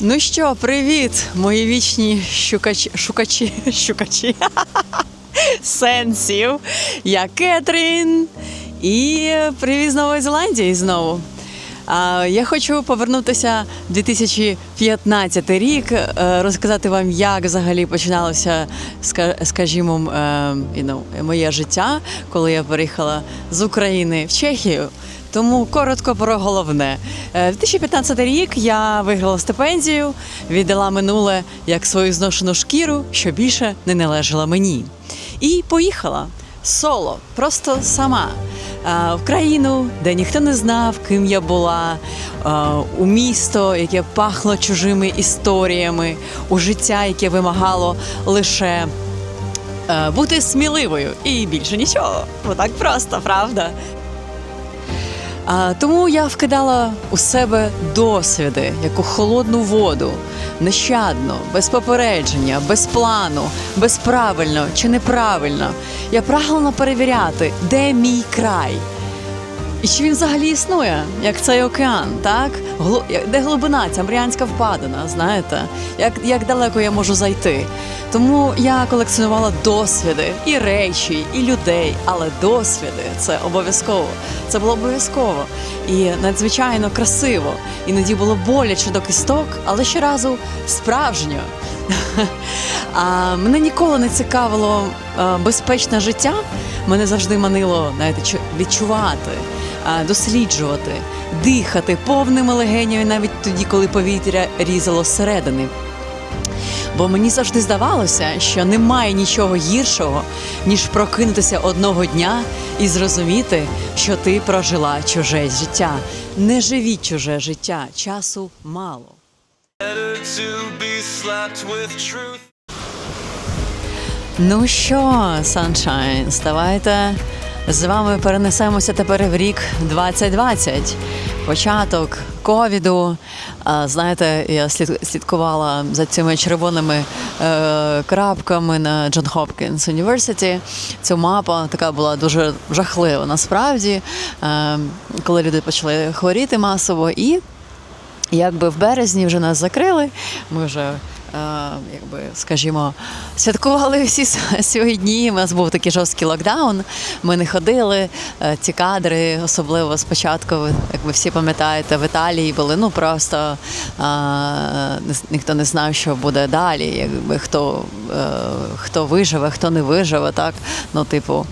Ну що, привіт, мої вічні щукачі, шукачі, щукачі сенсів. Я Кетрін і привіз з Нової Зеландії знову. Я хочу повернутися в 2015 рік, е, розказати вам, як взагалі починалося, ска- скажімо, е, you моє життя, коли я переїхала з України в Чехію. Тому коротко про головне. Е, 2015 рік я виграла стипендію, віддала минуле як свою зношену шкіру, що більше не належала мені. І поїхала соло, просто сама. Е, В країну, де ніхто не знав, ким я була, е, у місто, яке пахло чужими історіями, у життя, яке вимагало лише бути сміливою і більше нічого. Бо так просто, правда? А, тому я вкидала у себе досвіди, як у холодну воду, нещадно, без попередження, без плану, безправильно чи неправильно. Я прагнула перевіряти, де мій край. І чи він взагалі існує, як цей океан, так? Де глибина, ця Маріанська впадина, знаєте? Як, як далеко я можу зайти? Тому я колекціонувала досвіди і речі, і людей, але досвіди це обов'язково. Це було обов'язково і надзвичайно красиво. Іноді було боляче до кісток, але щоразу справжньо. А мене ніколи не цікавило е, безпечне життя. Мене завжди манило знаєте, чу- відчувати, досліджувати, дихати повними легенями навіть тоді, коли повітря різало зсередини. Бо мені завжди здавалося, що немає нічого гіршого, ніж прокинутися одного дня і зрозуміти, що ти прожила чуже життя. Не живіть чуже життя, часу мало. Ну що, Sunshine, давайте з вами перенесемося тепер в рік 2020. Початок ковіду. Знаєте, я слід- слідкувала за цими червоними е, крапками на Джон Хопкінс Університі. Ця мапа така була дуже жахлива насправді, е, коли люди почали хворіти масово. І Якби в березні вже нас закрили, ми вже. Е, Якби, скажімо, святкували всі свої дні. У нас був такий жорсткий локдаун. Ми не ходили. Е, Ці кадри, особливо спочатку, як ви всі пам'ятаєте, в Італії були ну просто е, не з- ніхто не знав, що буде далі. Якби хто, е, хто виживе, хто не виживе, так ну, типу.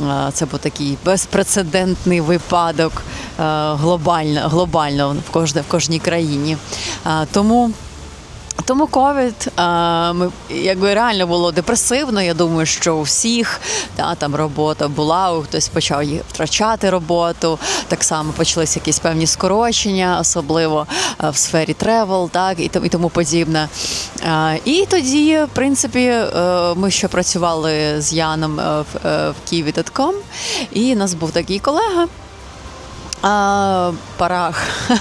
Е, Це був такий безпрецедентний випадок е, глобально, глобально в, кожне, в кожній країні. Е, Тому. Тому ковід е, якби реально було депресивно. Я думаю, що у всіх та там робота була, хтось почав її втрачати роботу. Так само почалися якісь певні скорочення, особливо е, в сфері тревел, так і і тому подібне. Е, І тоді, в принципі, ми ще працювали з Яном в, Kiwi.com, і у нас був такий колега. Парах,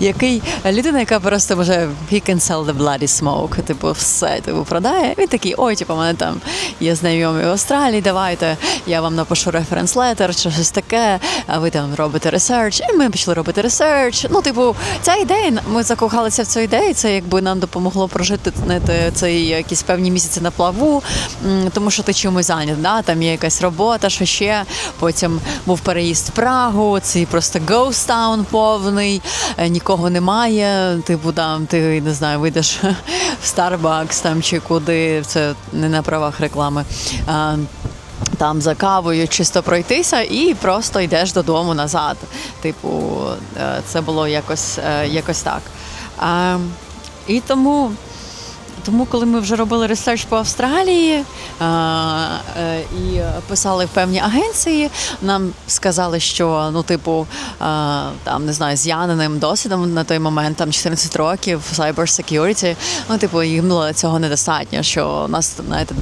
який людина, яка просто може he can sell the bloody smoke, типу, все типу, продає. Він такий, ой, типу, мене там є знайомі в Австралії, давайте я вам напишу референс летер чи щось таке, а ви там робите ресерч. І ми почали робити ресерч. Ну, типу, ця ідея, ми закохалися в цю ідею, це якби нам допомогло прожити цей якісь певні місяці на плаву, тому що ти чимось зайнят, да? там є якась робота, що ще. Потім був переїзд в Прагу, цей просто ghost town повний, е, нікого немає. Типу там ти не знаю, вийдеш в Starbucks там чи куди, це не на правах реклами. А, там за кавою чисто пройтися і просто йдеш додому назад. Типу, е, це було якось, е, якось так. А, і тому тому, коли ми вже робили ресерч по Австралії а, е, і писали в певні агенції, нам сказали, що ну, типу, а, там не знаю, з Яниним досвідом на той момент, там 14 років cyber security, ну, типу, їм було цього недостатньо, що у нас, знаєте,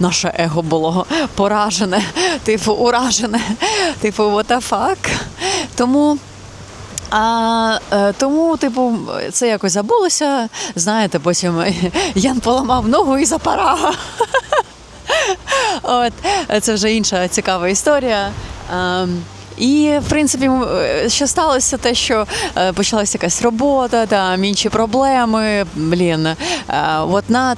наше его було поражене, типу, уражене, типу, what the fuck. Тому. А е, тому, типу, це якось забулося. Знаєте, потім Ян поламав ногу і запарага. От це вже інша цікава історія. Ем, І в принципі, що сталося, те, що е, почалася якась робота, там інші проблеми, блін, е, what not.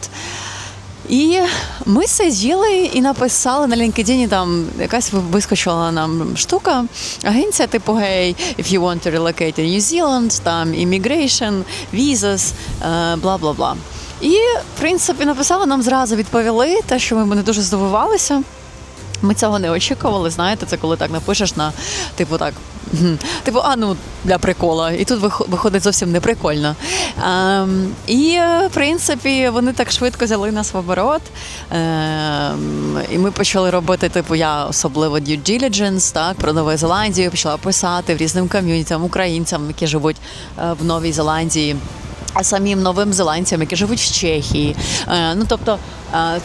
І ми сиділи і написали на LinkedIn, там якась вискочила нам штука, агенція типу гей, if you want to relocate in New Zealand, там immigration, visas, е, бла бла бла. І в принципі написали нам зразу відповіли, те, що ми не дуже здивувалися. Ми цього не очікували, знаєте, це коли так напишеш на типу так. Типу, а ну для прикола. І тут виходить зовсім не прикольно. Ем, і е, в принципі вони так швидко взяли нас в оборот. Ем, і ми почали робити, типу, я особливо due diligence, так, про Нову Зеландію, почала писати в різним ком'юнітам, українцям, які живуть е, в Новій Зеландії. А самим новим зеландцям, які живуть в Чехії. Е, ну тобто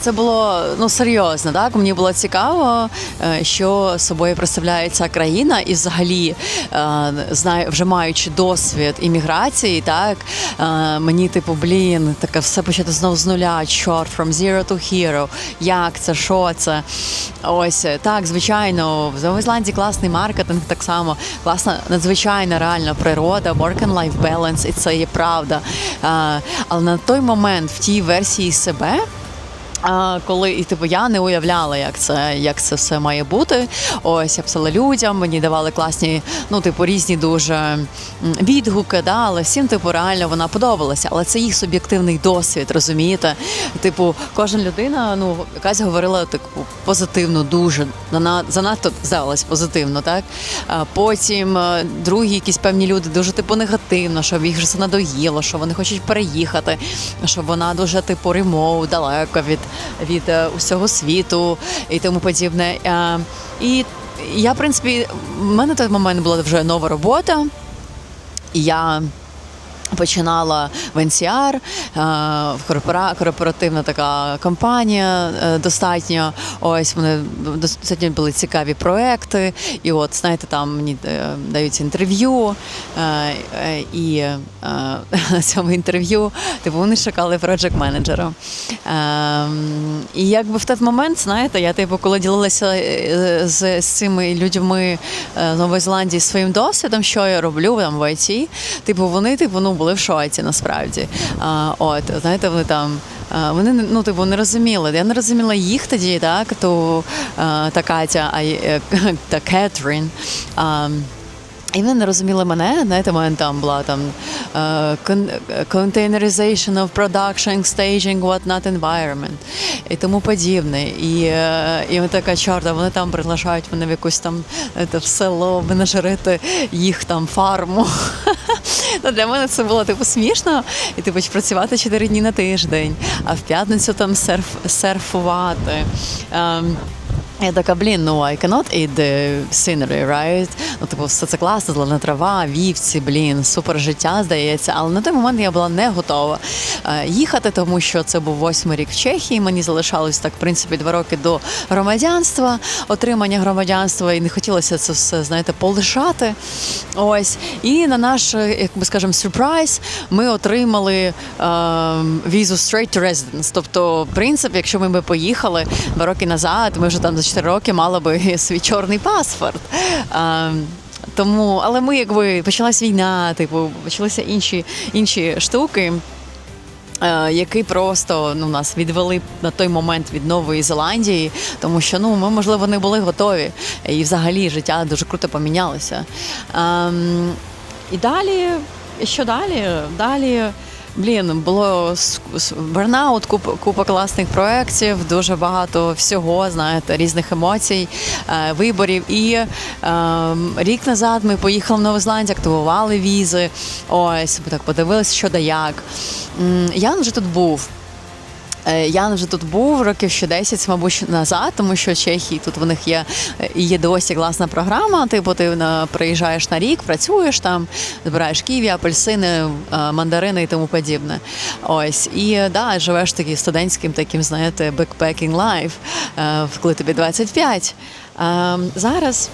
це було ну серйозно. Так мені було цікаво, е, що собою представляє ця країна, і взагалі е, знаю, вже маючи досвід імміграції, так е, мені типу, блін, таке все почати знову з нуля. Чорт, from zero to hero. Як це, що це? Ось так, звичайно, в Новій класний маркетинг, так само класна, надзвичайна реальна природа, work and life balance, і це є правда. Але на той момент в тій версії себе. А, коли і типу я не уявляла, як це, як це все має бути. Ось я писала людям, мені давали класні, ну типу різні дуже відгуки, да, але всім типу реально вона подобалася. Але це їх суб'єктивний досвід, розумієте? Типу, кожна людина, ну якась говорила типу позитивно, дуже вона занадто здавалась позитивно, так а потім е, другі якісь певні люди дуже типу негативно, що їх вже це надоїло, що вони хочуть переїхати, що вона дуже типу ремоут, далеко від, від е, усього світу і тому подібне. Е, І я, в принципі, в мене той момент була вже нова робота, і я. Починала е, в корпоративна така компанія е, достатньо. Ось вони достатньо були цікаві проекти. І от, знаєте, там мені е, дають інтерв'ю. І на цьому інтерв'ю типу, вони шукали проджект менеджера. І якби в той момент, знаєте, я типу, коли ділилася з, з цими людьми з Нової Зеландії своїм досвідом, що я роблю там в ІТ, типу, вони типу, ну, були в шоці насправді. А, от, знаєте, вони там. Вони ну, типу, не розуміли. Я не розуміла їх тоді, так, то та Катя, а е, та Кетрін. А, і вони не розуміли мене, знаєте, мене там була там е, con- containerization of production, staging, what not environment і тому подібне. І, е, і от така чорта, вони там приглашають мене в якусь там е, те, в село, менеджерити їх там фарму. Ну, для мене це було типу смішно, і типу працювати 4 дні на тиждень, а в п'ятницю там серф, серфувати. Ем, я така, блін, ну I cannot eat the scenery, right? Ну, типу, все це класно, зелена трава, вівці, блін, супер життя, здається. Але на той момент я була не готова е, їхати, тому що це був восьмий рік в Чехії. Мені залишалось так, в принципі, два роки до громадянства, отримання громадянства, і не хотілося це все, знаєте, полишати. Ось. І на наш, е, як би скажемо, сюрприз, ми отримали е, візу straight to residence. Тобто, в принципі, якщо ми би поїхали два роки назад, ми вже там за 4 роки мали би свій чорний паспорт. Е, тому, але ми якби почалась війна, типу, почалися інші, інші штуки. Які просто ну нас відвели на той момент від Нової Зеландії, тому що ну ми можливо не були готові, і взагалі життя дуже круто помінялося. Ем, і далі, і що далі? Далі. Блін, було бернаут, купа, купа класних проєктів, дуже багато всього, знаєте, різних емоцій, е, виборів. І е, рік назад ми поїхали в Нову Зеландію, активували візи. Ось, так подивилися, що да як. Я вже тут був. Е, Ян вже тут був років ще 10, мабуть, назад, тому що Чехії тут в них є е, є досі класна програма. Типу, ти приїжджаєш на рік, працюєш там, збираєш ківі, апельсини, е, мандарини і тому подібне. Ось і да, живеш таким студентським, таким, знаєте, life, е, коли тобі 25. Е, Зараз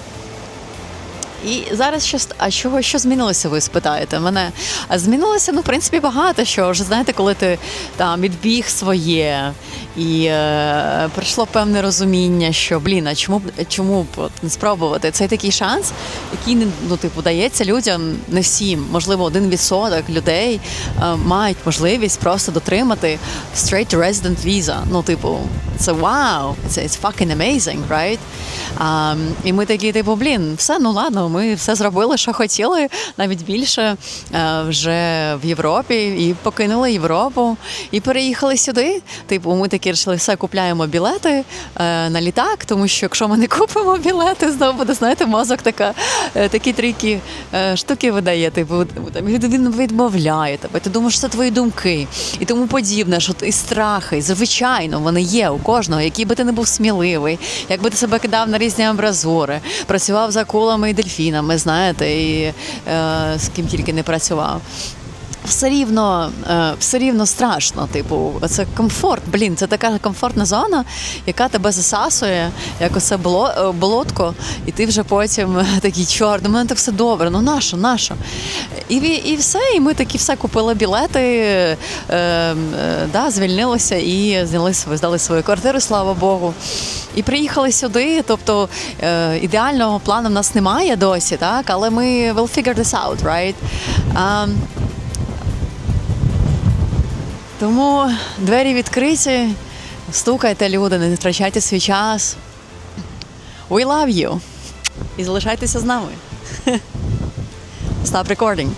І зараз що а чого що змінилося? Ви спитаєте мене? А змінилося ну в принципі багато що. Вже знаєте, коли ти там відбіг своє і е, прийшло певне розуміння, що блін, а чому б чому б не спробувати? Це такий шанс, який не ну типу дається людям не всім. Можливо, один відсоток людей е, мають можливість просто дотримати straight resident visa. Ну, типу, це вау, це it's fucking amazing, right? А, і ми такі, типу, блін, все, ну ладно, ми все зробили, що хотіли, навіть більше е, вже в Європі, і покинули Європу, і переїхали сюди. Типу, ми такі вирішили, все купляємо білети е, на літак, тому що якщо ми не купимо білети, знову буде, знаєте, мозок така, е, такі трійкі штуки видає. Типу, там, він відмовляє тебе. Ти думаєш, це твої думки і тому подібне, що і страхи, звичайно, вони є у кожного, який би ти не був сміливий, якби ти себе кидав на різні амбразури, працював за акулами і дельфінами, знаєте, і е, з ким тільки не працював. Все рівно, е, все рівно страшно. Типу, це комфорт. Блін, це така комфортна зона, яка тебе засасує, як оце боло, е, болотко, і ти вже потім такий чорт, у мене так все добре. Ну нащо, нащо? І, і все, і ми такі все купили білети, е, е, да, звільнилися і зняли здали свою квартиру, слава Богу. І приїхали сюди. Тобто е, ідеального плану в нас немає досі, так, але ми will figure this out, right? Um, тому двері відкриті, стукайте, люди, не втрачайте свій час. We love you. І залишайтеся з нами. Stop recording.